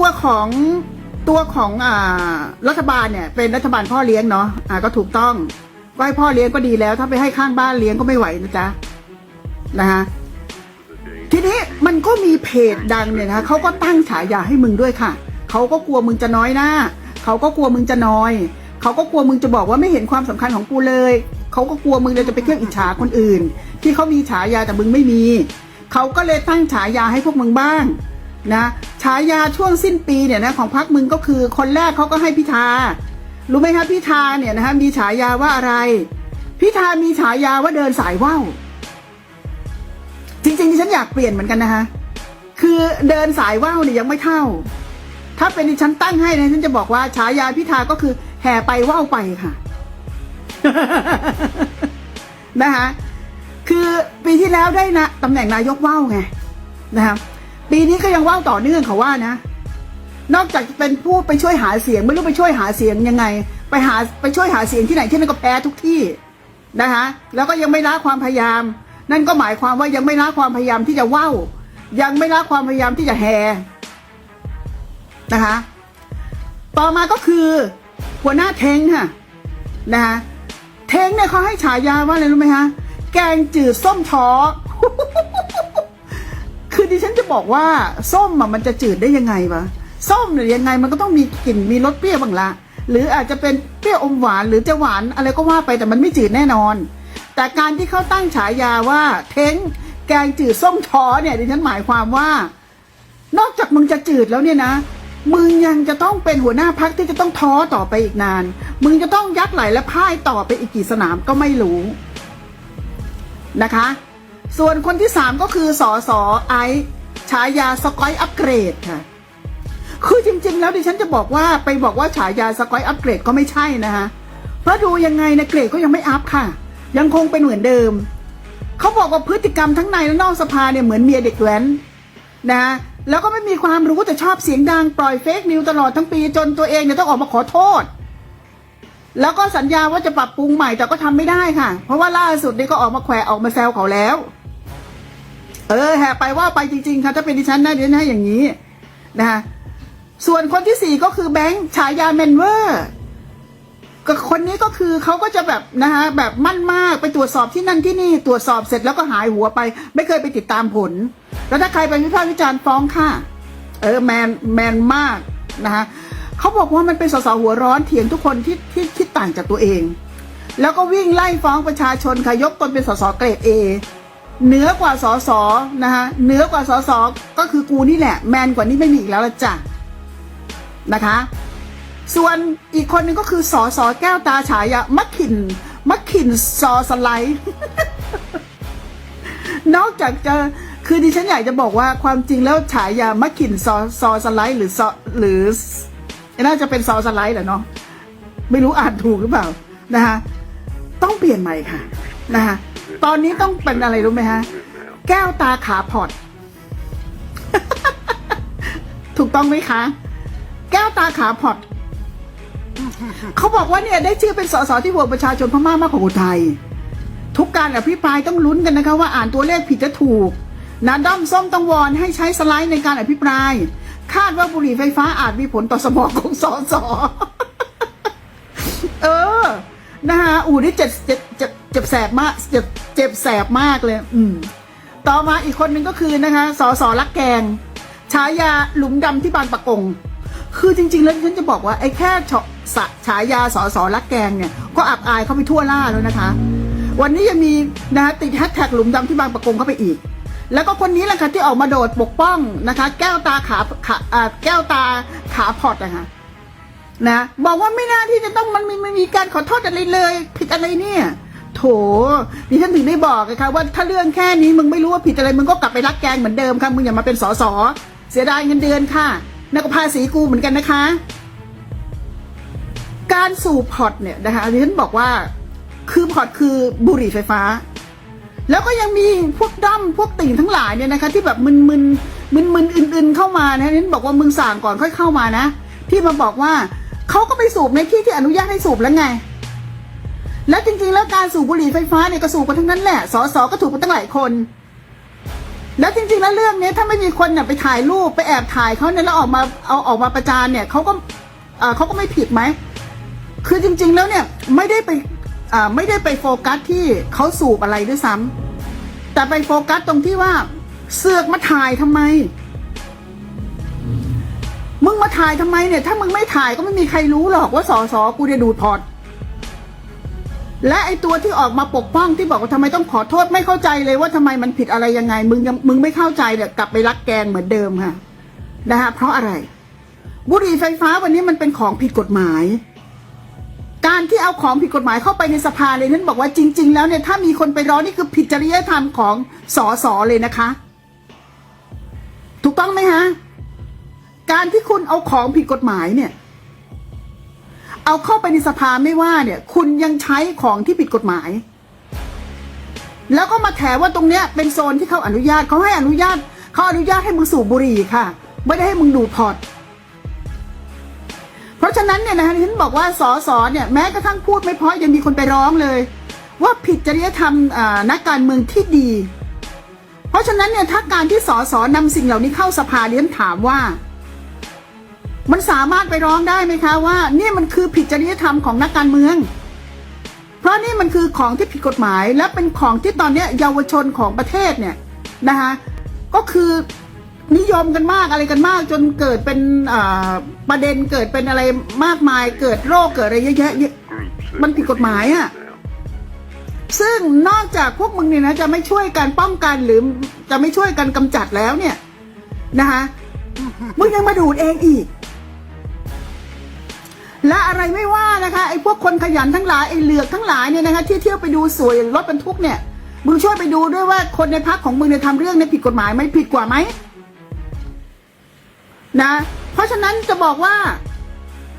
ตัวของตัวของอ่ารัฐบาลเนี่ยเป็นรัฐบาลพ่อเลี้ยงเนาะอ่าก็ถูกต้องก็ให้พ่อเลี้ยงก็ดีแล้ว ถ้าไปให้ข้างบ้านเลี้ยงก็ไม่ไหวนะจ๊ะนะฮะทีนี้มันก็มีเพจดังเนี่ยนะะเขาก็ตั้งฉายาให้มึงด้วยค่ะเขาก็กลัวมึงจะน้อยหน้าเขาก็กลัวมึงจะน้อยเขาก็กลัวมึงจะบอกว่าไม่เห็นความสำคัญของกูเลยเขาก็กลัวมึงเลยจะไปเที่ยวอิจฉาคนอื่น ที่เขามีฉายาแต่มึงไม่มีเขาก็เลยตั้งฉายาให้พวกมึงบ้าง นะฉายาช่วงสิ้นปีเนี่ยนะของพักมึงก็คือคนแรกเขาก็ให้พิธา รู้ไหมคะพิธาเนี่ยนะฮะมีฉายาว่าอะไร พิธามีฉายาว่าเดินสายว่าวจริงๆฉันอยากเปลี่ยนเหมือนกันนะคะคือเดินสายว่าวเนี่ยยังไม่เท่า ถ้าเป็นดิฉันตั้งให้นะฉันจะบอกว่าฉายาพิธาก็คือแห่ไปว่าวไปค่ะนะคะคือปีที่แล้วได้นะตำแหน่งนายกว่าวไงนะคะ ปีนี้ก็ยังว่าวต่อเนื่องเขาว่านะ นอกจากเป็นผู้ไปช่วยหาเสียง ไม่รู้ไปช่วยหาเสียงยังไง ไปหาไปช่วยหาเสียงที่ไหนที่นั่นก็แพ้ทุกที่นะคะแล้วก็ยังไม่ละความพยายาม นั่นก็หมายความว่ายังไม่ละความพยายามที่จะว่าวยังไม่ละความพยายามที่จะแห่นะคะ ต่อมาก็คือ หัวหน้าเทงค่ะนะคะเทงเนี่ยเขาให้ฉายาว่าอะไรรู้ไหมคะแกงจืดส้มท้อ ดิฉันจะบอกว่าส้มอะมันจะจืดได้ยังไงวะส้มเนี่ยยังไงมันก็ต้องมีกลิ่นมีรสเปรี้ยวบ้างละหรืออาจจะเป็นเปรี้ยวอมหวานหรือจะหวานอะไรก็ว่าไปแต่มันไม่จืดแน่นอน แต่การที่เขาตั้งฉายาว่า เท้งแกงจืดส้มท้อเนี่ยดิฉันหมายความว่า นอกจากมึงจะจืดแล้วเนี่ยนะมึงยังจะต้องเป็นหัวหน้าพักที่จะต้องท้อต่อไปอีกนาน มึงจะต้องยักไหลและพ่ายต่อไปอีกกี่สนามก็ไม่รู้นะคะ ส่วนคนที่สามก็คือสอสอไอฉายาสกอยอัปเกรดค่ะ คือจริง ๆ แล้วดิฉันจะบอกว่าไปบอกว่าฉายาสกอยอัปเกรดก็ไม่ใช่นะคะเพราะดูยังไงนะเกรดก็ยังไม่อัพค่ะ ยังคงเป็นเหมือนเดิม เขาบอกว่าพฤติกรรมทั้งในและนอกสภาเนี่ยเหมือนเมียเด็กแว้นนะแล้วก็ไม่มีความรู้แต่ชอบเสียงดังปล่อยเฟกนิวตลอดทั้งปีจนตัวเองเนี่ยต้องออกมาขอโทษ แล้วก็สัญญาว่าจะปรับปรุงใหม่แต่ก็ทำไม่ได้ค่ะ เพราะว่าล่าสุดนี่ก็ออกมาแขวะออกมาแซวเขาแล้ว เออแห่ไปว่าไปจริงๆค่ะถ้าเป็นดิฉันนะดิฉันให้อย่างนี้นะคะส่วนคนที่สี่ก็คือแบงค์ฉายาเมนเวอร์ก็คนนี้ก็คือเขาก็จะแบบนะคะแบบมั่นมากไปตรวจสอบที่นั่นที่นี่ตรวจสอบเสร็จแล้วก็หายหัวไป ไม่เคยไปติดตามผล แล้วถ้าใครไปวิพากษ์วิจารณ์ฟ้องค่ะ เออแมนแมนมากนะคะเขาบอกว่ามันเป็นสสหัวร้อนเถียงทุกคนที่ที่คิดต่างจากตัวเอง แล้วก็วิ่งไล่ฟ้องประชาชนค่ะยกตนเป็นสสเกรดเอ เหนือกว่าสสนะคะเหนือกว่าสสก็คือกูนี่แหละ แมนกว่านี้ไม่มีอีกแล้วละจ้ะนะคะ ส่วนอีกคนหนึงก็คือสอสอแก้วตาฉายามักขินมักขินซอสไลด์นอกจากจะคือดิฉันอยากจะบอกว่าความจริงแล้วฉายามักขินซอซอสไลด์หรือซอหรือน่าจะเป็นซอสไลด์แหละเนาะไม่รู้อ่านถูกหรือเปล่านะคะต้องเปลี่ยนใหม่ค่ะนะคะ ตอนนี้ต้องเป็นอะไรรู้ไหมฮะ แก้วตาขาพอด ถูกต้องไหมคะ แก้วตาขาพอด เขาบอกว่าเนี่ยได้ชื่อเป็นสสที่ห่วงประชาชนพม่ามากกว่าคนไทย ทุกการอภิปรายต้องลุ้นกันนะคะว่าอ่านตัวเลขผิดจะถูกนาด้อมส้มต้องวอนให้ใช้สไลด์ในการอภิปราย คาดว่าบุหรี่ไฟฟ้าอาจมีผลต่อสมองของสสเออ นะคะอูนี่เจ็บเจ็บเจ็บเจ็บแสบมากเจ็บเจ็บแสบมากเลย อืม ต่อมาอีกคนหนึ่งก็คือนะคะสอสอลักแกงฉายาหลุมดำที่บางปะกง คือจริง ๆ แล้วฉันจะบอกว่าไอ้แค่ฉสะฉายาสอสอลักแกงเนี่ย ก็อับอายเข้าไปทั่วล่าแล้วนะคะ วันนี้ยังมีนะคะติดแฮชแท็กหลุมดำที่บางปะกงเข้าไปอีก แล้วก็คนนี้แหละค่ะที่ออกมาโดดปกป้องนะคะ แก้วตาขาขาแก้วตาขาพอดนะคะนะบอกว่าไม่น่าที่จะต้องมันมีไม่มีการขอโทษอะไรเลย ผิดอะไรเนี่ย โถดิฉันถึงได้บอกไงคะว่าถ้าเรื่องแค่นี้มึงไม่รู้ว่าผิดอะไรมึงก็กลับไปรักแกงเหมือนเดิมค่ะมึงอย่ามาเป็นสอสอเสียดายเงินเดือนค่ะนักภาษีกูเหมือนกันนะคะ การสูบพอร์ตเนี่ยนะคะดิฉันบอกว่าคือพอร์ตคือบุหรี่ไฟฟ้า แล้วก็ยังมีพวกด้อมพวกติ่งทั้งหลายเนี่ยนะคะ ที่แบบมึนมึนมึนมึนอื่นๆเข้ามานะนี่บอกว่ามึงสั่งก่อนค่อยเข้ามานะ ที่มาบอกว่าเขาก็ไปสูบในที่ที่อนุญาตให้สูบแล้วไง แล้วจริงๆ แล้วการสูบบุหรี่ไฟฟ้าเนี่ยก็สูบกันทั้งนั้นแหละสสก็ถูกกันตั้งหลายคน แล้วจริงๆ แล้วเรื่องนี้ถ้าไม่มีคนเนี่ยไปถ่ายรูปไปแอบถ่ายเขาเนี่ยแล้วออกมาเอาออกมาประจานเนี่ยเขาก็เขาก็ไม่ผิดไหม คือจริง ๆ แล้วเนี่ยไม่ได้ไปไม่ได้ไปโฟกัสที่เขาสูบอะไรด้วยซ้ำแต่ไปโฟกัสตรงที่ว่าเสือกมาถ่ายทำไม มึงมาถ่ายทำไมเนี่ย ถ้ามึงไม่ถ่ายก็ไม่มีใครรู้หรอกว่าสอสอกูจะดูดพอร์ต และไอตัวที่ออกมาปกป้องที่บอกว่าทำไมต้องขอโทษไม่เข้าใจเลยว่าทำไมมันผิดอะไรยังไง มึงยังมึงไม่เข้าใจเนี่ยกลับไปรักแกงเหมือนเดิมค่ะนะฮะเพราะอะไร บุหรี่ไฟฟ้าวันนี้มันเป็นของผิดกฎหมาย การที่เอาของผิดกฎหมายเข้าไปในสภาเลยนั้นบอกว่าจริง ๆ แล้วเนี่ยถ้ามีคนไปร้องนี่คือผิดจริยธรรมของสอสอเลยนะคะ ถูกต้องไหมฮะการที่คุณเอาของผิดกฎหมายเนี่ย เอาเข้าไปในสภาไม่ว่าเนี่ย คุณยังใช้ของที่ผิดกฎหมาย แล้วก็มาแถว่าตรงเนี้ยเป็นโซนที่เขาอนุญาตเขาให้อนุญาตเขาอนุญาตให้มึงสูบบุหรี่ค่ะ ไม่ได้ให้มึงดูดพอร์ตเพราะฉะนั้นเนี่ยนะคะที่ฉันบอกว่าสอสอเนี่ยแม้กระทั่งพูดไม่เพราะยังมีคนไปร้องเลย ว่าผิดจริยธรรมนักการเมืองที่ดี เพราะฉะนั้นเนี่ยถ้าการที่สอสอนำสิ่งเหล่านี้เข้าสภาเรียนถามว่า มันสามารถไปร้องได้ไหมคะว่า นี่มันคือผิดจริยธรรมของนักการเมือง เพราะนี่มันคือของที่ผิดกฎหมาย และเป็นของที่ตอนเนี้ยเยาวชนของประเทศเนี่ยนะคะก็คือนิยมกันมากอะไรกันมาก จนเกิดเป็นประเด็นเกิดเป็นอะไรมากมาย เกิดโรคเกิดอะไรเยอะแยะเยอะมันผิดกฎหมายอะซึ่งนอกจากพวกมึงเนี่ยนะจะไม่ช่วยกันป้องกันหรือจะไม่ช่วยกันกำจัดแล้วเนี่ยนะคะมึงยังมาดูดเองอีก และอะไรไม่ว่านะคะไอ้พวกคนขยันทั้งหลายไอ้เหลือกทั้งหลายเนี่ยนะคะที่เที่ยวไปดูสวยรถบรรทุกเนี่ยมึงช่วยไปดูด้วยว่าคนในพักของมึงเนี่ยทำเรื่องเนี่ยผิดกฎหมายไหมผิดกว่าไหมนะ เพราะฉะนั้นจะบอกว่า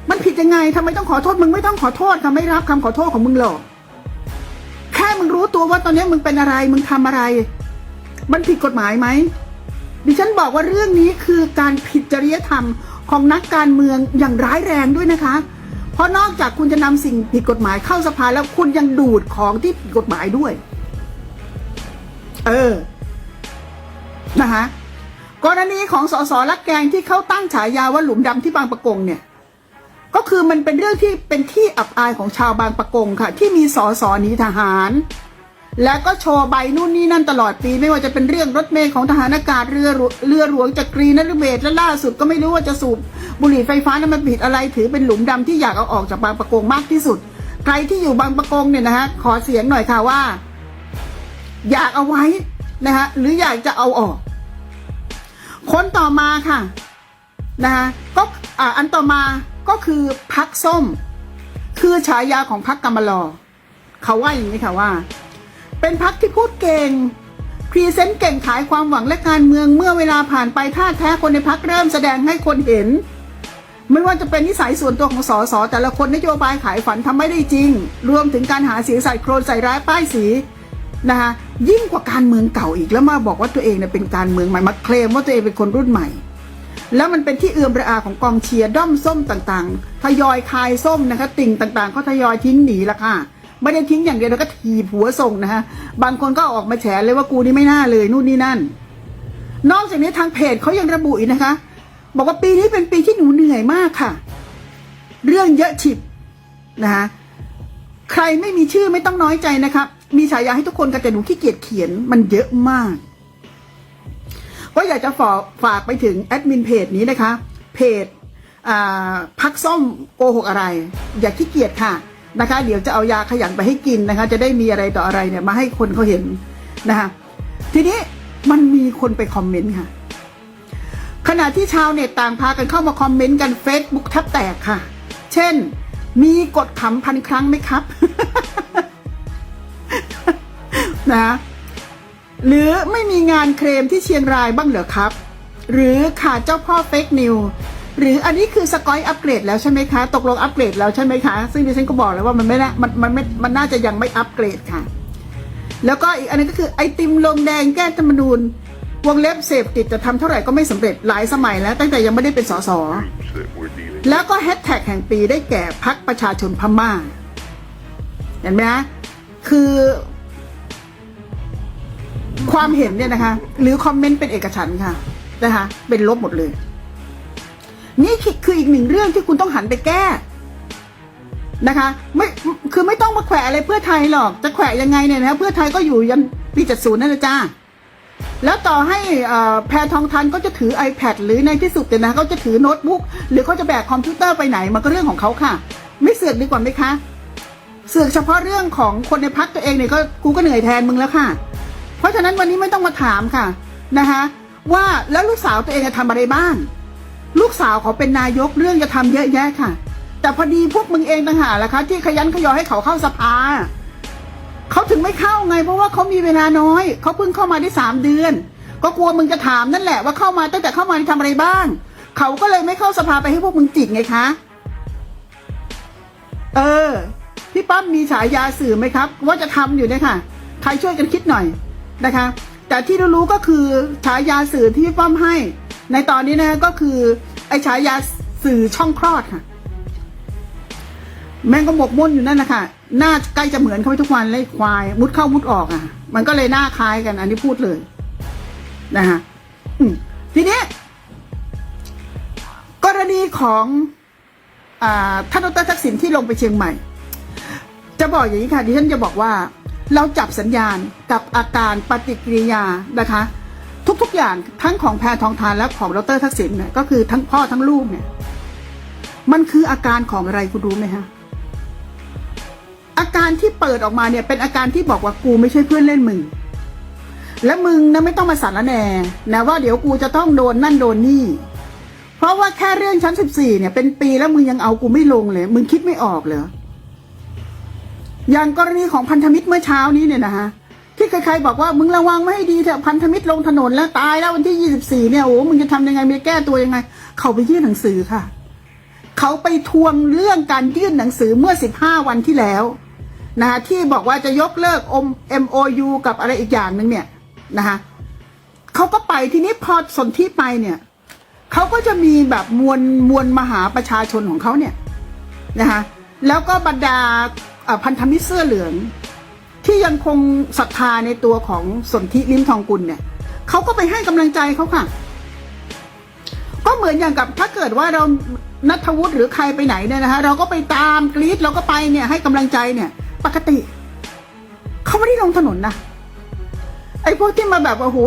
มันผิดยังไงทำไมต้องขอโทษมึงไม่ต้องขอโทษค่ะไม่รับคำขอโทษของมึงหรอกแค่มึงรู้ตัวว่าตอนนี้มึงเป็นอะไรมึงทำอะไร มันผิดกฎหมายไหมดิฉันบอกว่าเรื่องนี้คือการผิดจริยธรรม ของนักการเมืองอย่างร้ายแรงด้วยนะคะ เพราะนอกจากคุณจะนำสิ่งผิดกฎหมายเข้าสภาแล้วคุณยังดูดของที่ผิดกฎหมายด้วย เออ นะคะกรณีของสสลักแกงที่เขาตั้งฉายาว่าหลุมดำที่บางประกงเนี่ย ก็คือมันเป็นเรื่องที่เป็นที่อับอายของชาวบางประกงค่ะ ที่มีสสหนีทหาร แล้วก็โชว์ใบนู่นนี่นั่นตลอดปีไม่ว่าจะเป็นเรื่องรถเมล์ของทหารอากาศเรือเรือหลวงจักรีนฤเบศและล่าสุดก็ไม่รู้ว่าจะสูบบุหรี่ไฟฟ้านั้นมันผิดอะไรถือเป็นหลุมดำที่อยากเอาออกจากบางประกงมากที่สุด ใครที่อยู่บางประกงเนี่ยนะฮะขอเสียงหน่อยค่ะว่า อยากเอาไว้นะฮะหรืออยากจะเอาออก คนต่อมาค่ะนะคะก็อ่าอันต่อมาก็คือพักส้ม คือฉายาของพักกำมลอเขาว่าอย่างนี้ค่ะว่า เป็นพักที่พูดเก่งพรีเซนต์เก่งขายความหวังและการเมืองเมื่อเวลาผ่านไปท่าแท้คนในพักเริ่มแสดงให้คนเห็น ไม่ว่าจะเป็นนิสัยส่วนตัวของสสแต่ละคนนโยบายขายฝันทำไม่ได้จริง รวมถึงการหาเสียงใส่โครนใส่ร้ายป้ายสีนะคะยิ่งกว่าการเมืองเก่าอีกแล้วมาบอกว่าตัวเองเนี่ยเป็นการเมืองใหม่มาเคลมว่าตัวเองเป็นคนรุ่นใหม่ แล้วมันเป็นที่เอื้อมระอาของกองเชียร์ด้อมส้มต่างๆ ทยอยคายส้มนะคะติ่งต่างๆ ก็ทยอยทิ้งหนีละค่ะ ไม่ได้ทิ้งอย่างเดียวแล้วก็ถีบหัวส่งนะคะบางคนก็ออกมาแฉเลยว่ากูนี่ไม่น่าเลยนู่นนี่นั่น นอกจากนี้ทางเพจเขายังระบุอีกนะคะ บอกว่าปีนี้เป็นปีที่หนูเหนื่อยมากค่ะ เรื่องเยอะฉิบนะคะใครไม่มีชื่อไม่ต้องน้อยใจนะครับ มีฉายาให้ทุกคนกันแต่หนูขี้เกียจเขียนมันเยอะมาก ก็อยากจะฝากฝากไปถึงแอดมินเพจนี้นะคะ เพจพักส้มโกหกอะไร อย่าขี้เกียจค่ะ นะคะ เดี๋ยวจะเอายาขยันไปให้กินนะคะ จะได้มีอะไรต่ออะไรเนี่ยมาให้คนเขาเห็นนะคะ ทีนี้มันมีคนไปคอมเมนต์ค่ะ ขณะที่ชาวเน็ตต่างพากันเข้ามาคอมเมนต์กัน Facebook แทบแตกค่ะ เช่น มีกดขำพันครั้งไหมครับ นะหรือไม่มีงานเคลมที่เชียงรายบ้างเหรอครับ หรือขาดเจ้าพ่อเฟกนิว หรืออันนี้คือสกอยอัปเกรดแล้วใช่ไหมคะ ตกลงอัปเกรดแล้วใช่ไหมคะ ซึ่งดิฉันก็บอกแล้วว่ามันไม่น่ามันมันไม่มันน่าจะยังไม่อัปเกรดค่ะ แล้วก็อีกอันนึงก็คือไอติมลงแดงแก้ธรรมนูญวงเล็บเสพติดจะทำเท่าไหร่ก็ไม่สำเร็จหลายสมัยแล้ว ตั้งแต่ยังไม่ได้เป็นสสแล้วก็แฮชแท็กแห่งปีได้แก่พักประชาชนพม่า เห็นไหมฮะคือ ความเห็นเนี่ยนะคะ หรือคอมเมนต์เป็นเอกฉันค่ะนะคะเป็นลบหมดเลย นี่คืออีกหนึ่งเรื่องที่คุณต้องหันไปแก้นะคะไม่คือไม่ต้องมาแขวะอะไรเพื่อไทยหรอก จะแขวะยังไงเนี่ยนะเพื่อไทยก็อยู่ยันปีจัดศูนย์นั่นแหละจ้าแล้วต่อให้อ่อแพรทองทันก็จะถือ iPad หรือในที่สุดเนี่ยนะเขาจะถือโน้ตบุ๊กหรือเขาจะแบกคอมพิวเตอร์ไปไหนมันก็เรื่องของเขาค่ะ ไม่เสือกดีกว่าไหมคะ เสือกเฉพาะเรื่องของคนในพักตัวเองเนี่ยก็กูก็เหนื่อยแทนมึงแล้วค่ะ เพราะฉะนั้นวันนี้ไม่ต้องมาถามค่ะนะคะว่าแล้วลูกสาวตัวเองจะทำอะไรบ้าง ลูกสาวเขาเป็นนายกเรื่องจะทำเยอะแยะค่ะ แต่พอดีพวกมึงเองต่างหากล่ะคะ ที่ขยันขยอให้เขาเข้าสภาเขาถึงไม่เข้าไงเพราะว่าเขามีเวลาน้อยเขาเพิ่งเข้ามาได้สามเดือน ก็กลัวมึงจะถามนั่นแหละว่าเข้ามาตั้งแต่เข้ามานี่ทำอะไรบ้าง เขาก็เลยไม่เข้าสภาไปให้พวกมึงจิกไงคะ เออพี่ปั้มมีฉายาสื่อไหมครับ ว่าจะทำอยู่เนี่ยค่ะ ใครช่วยกันคิดหน่อยนะคะ แต่ที่รู้ๆก็คือฉายาสื่อที่พี่ป้มให้ ในตอนนี้นะก็คือ ไอฉายาสื่อช่องคลอดค่ะ แม่งก็หมกมุ่นอยู่นั่นนะคะหน้าใกล้จะเหมือนเขาไปทุกวันเลยควาย มุดเข้ามุดออกอะ มันก็เลยหน้าคล้ายกัน อันนี้พูดเลยนะคะทีนี้ กรณีของอท่านดรทักษิณที่ลงไปเชียงใหม่ จะบอกอย่างนี้ค่ะดิฉันจะบอกว่า เราจับสัญญาณกับอาการปฏิกิริยานะคะ ทุก ๆ อย่างทั้งของแพทองทานและของดรทักษิณเนี่ยก็คือทั้งพ่อทั้งลูกเนี่ย มันคืออาการของอะไรคุณรู้ไหมฮะอาการที่เปิดออกมาเนี่ย เป็นอาการที่บอกว่ากูไม่ใช่เพื่อนเล่นมึง และมึงนะไม่ต้องมาสารแหน่นะว่าเดี๋ยวกูจะต้องโดนนั่นโดนนี่ เพราะว่าแค่เรื่องชั้นสิบสี่เนี่ย เป็นปีแล้วมึงยังเอากูไม่ลงเลย มึงคิดไม่ออกเหรออย่างกรณีของพันธมิตรเมื่อเช้านี้เนี่ยนะฮะ ที่ใครๆบอกว่ามึงระวังไม่ให้ดีเถอะพันธมิตรลงถนนแล้วตายแล้ววันที่ยี่สิบสี่เนี่ยโอ้มึงจะทำยังไงมึงจะแก้ตัวยังไง เขาไปยื่นหนังสือค่ะ เขาไปทวงเรื่องการยื่นหนังสือเมื่อสิบห้าวันที่แล้วนะคะที่บอกว่าจะยกเลิกอม MOU กับอะไรอีกอย่างหนึ่งเนี่ยนะคะเขาก็ไปทีนี้พอสนที่ไปเนี่ยเขาก็จะมีแบบมวลมวลมหาประชาชนของเขาเนี่ยนะคะแล้วก็บรรดาพันธมิตรเสื้อเหลือง ที่ยังคงศรัทธาในตัวของสนธิลิ้มทองกุลเนี่ยเขาก็ไปให้กำลังใจเขาค่ะ ก็เหมือนอย่างกับถ้าเกิดว่าเรานัทวุฒิหรือใครไปไหนเนี่ยนะคะเราก็ไปตามกรีดเราก็ไปเนี่ยให้กำลังใจเนี่ย ปกติเขาไม่ได้ลงถนนนะไอ้พวกที่มาแบบว่าโอ้โห